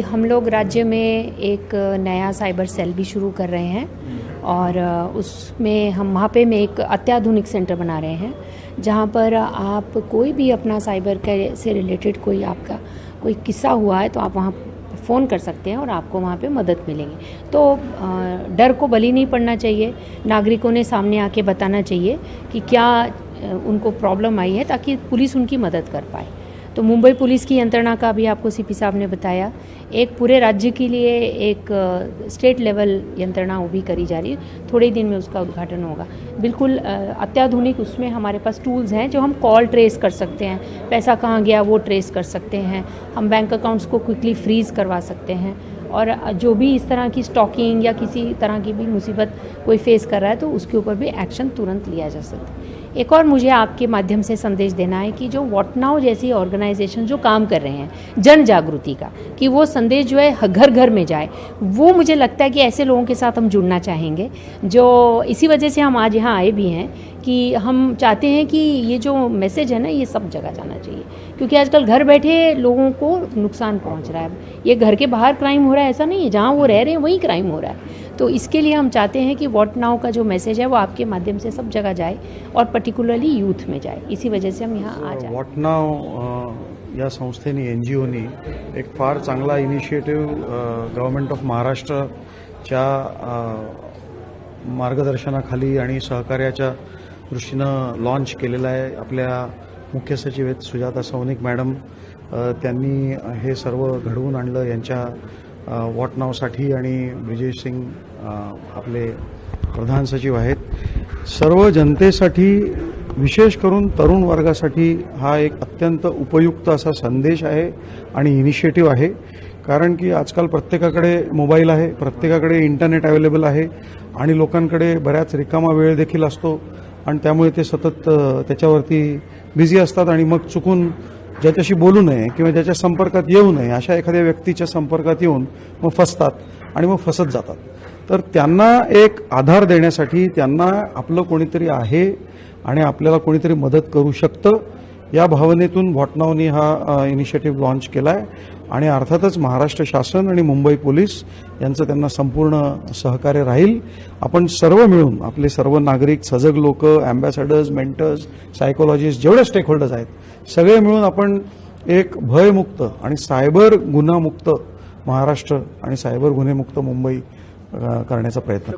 हम लोग राज्य में एक नया साइबर सेल भी शुरू कर रहे हैं और उसमें हम, वहाँ पे में एक अत्याधुनिक सेंटर बना रहे हैं, जहाँ पर आप कोई भी अपना साइबर के, से रिलेटेड कोई आपका, कोई किस्सा हुआ है तो आप वहाँ फ़ोन कर सकते हैं और आपको वहाँ पे मदद मिलेंगी। तो डर को बलि नहीं पड़ना चाहिए, नागरिकों ने सामने आके बताना चाहिए कि क्या उनको प्रॉब्लम आई है ताकि पुलिस उनकी मदद कर पाए। तो मुंबई पुलिस की यंत्रणा का भी आपको सीपी साहब ने बताया। एक पूरे राज्य के लिए एक स्टेट लेवल यंत्रणा वो भी करी जा रही है। थोड़े दिन में उसका उद्घाटन होगा। बिल्कुल अत्याधुनिक उसमें हमारे पास टूल्स हैं जो हम कॉल ट्रेस कर सकते हैं। पैसा कहाँ गया वो ट्रेस कर सकते हैं। हम बैंक अकाउंट्स को क्विकली फ्रीज करवा सकते हैं। और जो भी इस तरह की स्टॉकिंग या किसी तरह की भी मुसीबत कोई फेस कर रहा है तो उसके ऊपर भी एक्शन तुरंत लिया जा सकता है। एक और मुझे आपके माध्यम से संदेश देना है कि जो वॉट नाउ जैसी ऑर्गेनाइजेशन जो काम कर रहे हैं जन जागृति का, कि वो संदेश जो है घर घर में जाए, वो मुझे लगता है कि ऐसे लोगों के साथ हम जुड़ना चाहेंगे, जो इसी वजह से हम आज यहाँ आए भी हैं, कि हम चाहते हैं कि ये जो मैसेज है ना, ये सब जगह जाना चाहिए। क्योंकि आजकल घर बैठे लोगों को नुकसान पहुँच रहा है। ये घर के बाहर क्राइम हो रहा है, ऐसा नहीं है, जहाँ वो रह रहे हैं, वहीं क्राइम हो रहा है। तो इसके लिए हम चाहते हैं कि वॉट नाउ का जो मैसेज है वो आपके माध्यम से सब जगह जाए और पर्टिकुलरली यूथ में जाए। इसी वजह से हम यहाँ आ जाए। वॉट अ, या संस्थेने एन जी ओनी एक फार चांगला इनिशिएटिव्ह गव्हर्मेंट ऑफ महाराष्ट्रच्या मार्गदर्शनाखाली आणि सहकार्याच्या दृष्टीनं लॉन्च केलेला आहे. आपल्या मुख्य सचिव आहेत सुजाता सौनिक मॅडम. त्यांनी हे सर्व घडवून आणलं. यांच्या वॉट नावसाठी आणि ब्रिजेश सिंग आपले प्रधान सचिव आहेत. सर्व जनतेसाठी विशेष करून तरुण वर्गासाठी हा एक अत्यंत उपयुक्त असा संदेश आहे आणि इनिशिएटिव्ह आहे. कारण की आजकाल प्रत्येकाकडे मोबाईल आहे प्रत्येकाकडे इंटरनेट अवेलेबल आहे आणि लोकांकडे बऱ्याच रिकामा वेळ देखील असतो. आणि त्यामुळे ते सतत त्याच्यावरती बिझी असतात आणि मग चुकून ज्याच्याशी बोलू नये किंवा ज्याच्या संपर्कात येऊ नये अशा एखाद्या व्यक्तीच्या संपर्कात येऊन मग फसतात आणि मग फसत जातात. तर त्यांना एक आधार देण्यासाठी त्यांना आपलं कोणीतरी आहे आणि आपल्याला कोणीतरी मदत करू शकतं. या भावनेतून भॉटनावनी हा इनिशिएटिव्ह लॉन्च केला आहे आणि अर्थातच महाराष्ट्र शासन आणि मुंबई पोलीस यांचं त्यांना संपूर्ण सहकार्य राहील. आपण सर्व मिळून आपले सर्व नागरिक सजग लोक अँबॅसॅडर्स मेंटर्स सायकोलॉजिस्ट जेवढे स्टेकहोल्डर्स आहेत सगळे मिळून आपण एक भयमुक्त आणि सायबर गुन्हामुक्त महाराष्ट्र आणि सायबर गुन्हेमुक्त मुंबई करण्याचा प्रयत्न